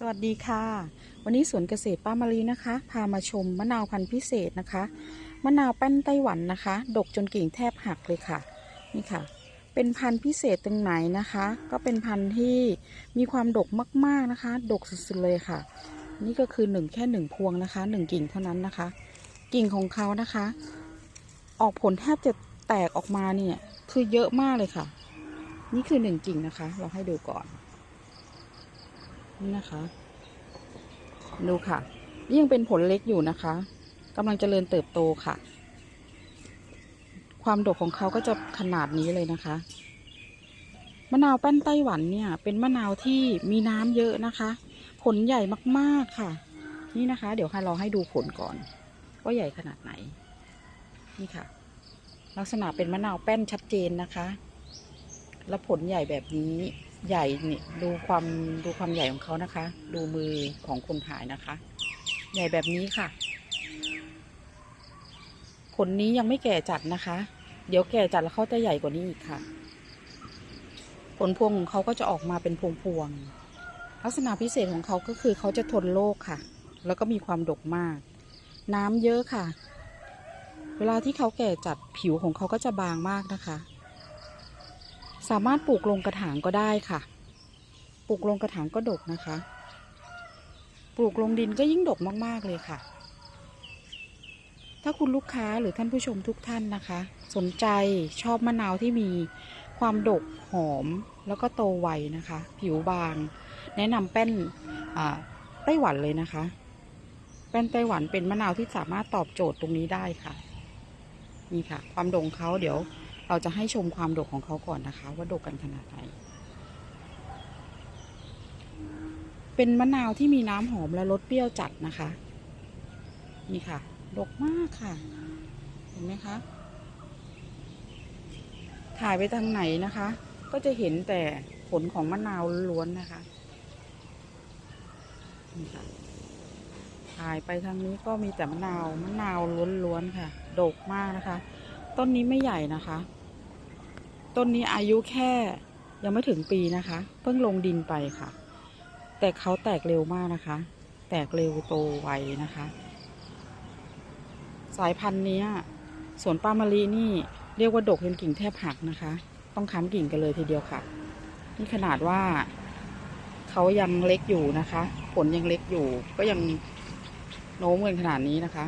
สวัสดีค่ะ วันนี้สวนเกษตรป้ามารีนะคะ พามาชมมะนาวพันธุ์พิเศษนะคะ มะนาวแป้นไต้หวันนะคะ ดกจนกิ่งแทบหักเลยค่ะ นี่ค่ะ เป็นพันธุ์พิเศษตรงไหนนะคะ ก็เป็นพันธุ์ที่มีความดกมากๆนะคะ ดกสุดๆเลยค่ะ นี่ก็คือหนึ่งแค่หนึ่งพวงนะคะหนึ่งกิ่งเท่านั้นนะคะ กิ่งของเขานะคะ ออกผลแทบจะแตกออกมาเนี่ย คือเยอะมากเลยค่ะ นี่คือหนึ่งกิ่งนะคะ เราให้ดูก่อน นี่นะคะ ดูค่ะนี่ยังเป็นผลเล็กอยู่นะคะกำลังเจริญเติบโตค่ะ ความดกของเขาก็จะขนาดนี้เลยนะคะ มะนาวแป้นไต้หวันเนี่ย เป็นมะนาวที่มีน้ำเยอะนะคะ ผลใหญ่มากๆค่ะ นี่นะคะ เดี๋ยวค่ะเราให้ดูผลก่อน ว่าใหญ่ขนาดไหน นี่ค่ะ ลักษณะเป็นมะนาวแป้นชัดเจนนะคะ แล้วผลใหญ่แบบนี้ ใหญ่เนี่ยดูความดูความใหญ่ของเขานะคะ ดูมือของคนถ่ายนะคะ ใหญ่แบบนี้ค่ะ ผลนี้ยังไม่แก่จัดนะคะ เดี๋ยวแก่จัดแล้วเขาจะใหญ่กว่านี้อีกค่ะ ผลพวงของเขาก็จะออกมาเป็นพวงๆลักษณะพิเศษของเขาก็คือเขาจะทนโรคค่ะ แล้วก็มีความดกมาก น้ำเยอะค่ะ เวลาที่เขาแก่จัดผิวของเขาก็จะบางมากนะคะ สามารถปลูกลงกระถางก็ได้ค่ะ ปลูกลงกระถางก็ดกนะคะ ปลูกลงดินก็ยิ่งดกมากๆเลยค่ะ ถ้าคุณลูกค้าหรือท่านผู้ชมทุกท่านนะคะ สนใจชอบมะนาวที่มีความดกหอมแล้วก็โตไวนะคะ ผิวบาง แนะนำแป้นไต้หวันเลยนะคะ แป้นไต้หวันเป็นมะนาวที่สามารถตอบโจทย์ตรงนี้ได้ค่ะ นี่ค่ะ ความดงเขาเดี๋ยว เราจะให้ชมความดกของเขาก่อนนะคะ ว่าดกกันขนาดไหน เป็นมะนาวที่มีน้ำหอมและรสเปรี้ยวจัดนะคะ นี่ค่ะ ดกมากค่ะ เห็นไหมคะ ถ่ายไปทางไหนนะคะ ก็จะเห็นแต่ผลของมะนาวล้วนนะคะนี่ค่ะถ่ายไปทางนี้ก็มีแต่มะนาว มะนาวล้วนๆค่ะ ดกมากนะคะ ต้นนี้ไม่ใหญ่นะคะ ต้นนี้อายุแค่ยังไม่ถึงปีนะคะ เพิ่งลงดินไปค่ะ แต่เขาแตกเร็วมากนะคะ แตกเร็วโตไวนะคะ สายพันธุ์นี้สวนป้ามะลินี่เรียกว่าดกจนกิ่งแทบหักนะคะ ต้องค้ำกิ่งกันเลยทีเดียวค่ะ นี่ขนาดว่าเขายังเล็กอยู่นะคะ ผลยังเล็กอยู่ ก็ยังโน้มกันขนาดนี้นะคะ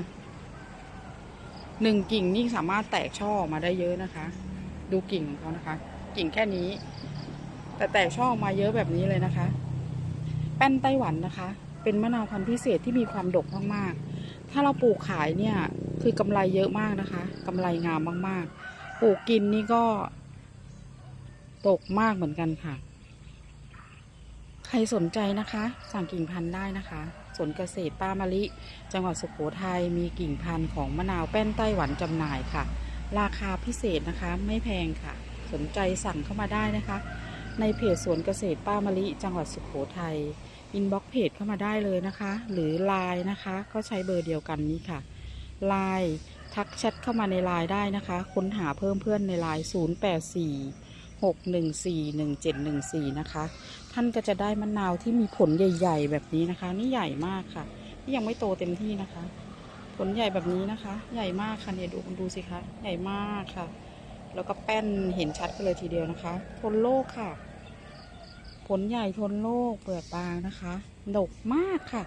หนึ่งกิ่งนี่สามารถแตกช่อมาได้เยอะนะคะ ดูกิ่งของเขานะคะ กิ่งแค่นี้ แต่แตกช่อออกมาเยอะแบบนี้เลยนะคะ แป้นไต้หวันนะคะ เป็นมะนาวพันธุ์พิเศษที่มีความดกมากๆ ถ้าเราปลูกขายเนี่ยคือกำไรเยอะมากนะคะกำไรงามมากๆ ปลูกกินนี่ก็ตกมากเหมือนกันค่ะ ใครสนใจนะคะ สั่งกิ่งพันธุ์ได้นะคะสวนเกษตรป้ามะลิ จังหวัดสุโขทัยมีกิ่งพันธุ์ของมะนาวแป้นไต้หวันจำหน่ายค่ะ ราคาพิเศษนะคะ ไม่แพงค่ะ สนใจสั่งเข้ามาได้นะคะ ในเพจสวนเกษตรป้ามะลิจังหวัดสุโขทัยอินบ็อกเพจเข้ามาได้เลยนะคะ หรือไลน์นะคะก็ใช้เบอร์เดียวกันนี้ค่ะไลน์ทักแชทเข้ามาในไลน์ได้นะคะ ค้นหาเพิ่มเพื่อนในไลน์084 6141714 นะคะ ท่านก็จะได้มะนาวที่มีผลใหญ่ ๆ แบบนี้นะคะ นี่ใหญ่มากค่ะ ที่ยังไม่โตเต็มที่นะคะ ผลใหญ่แบบนี้นะคะ ใหญ่มากค่ะเนี่ยดูดูสิคะใหญ่มากค่ะ แล้วก็แป้นเห็นชัดกันเลยทีเดียวนะคะ ทนโรคค่ะ ผลใหญ่ทนโรคเปลือกบางนะคะดกมากค่ะ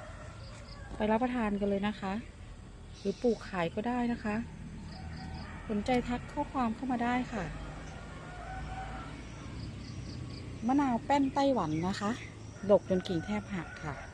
ไปรับประทานกันเลยนะคะ หรือปลูกขายก็ได้นะคะ สนใจทักข้อความเข้ามาได้ค่ะมะนาวแป้นไต้หวันนะคะ ดกจนกิ่งแทบหักค่ะ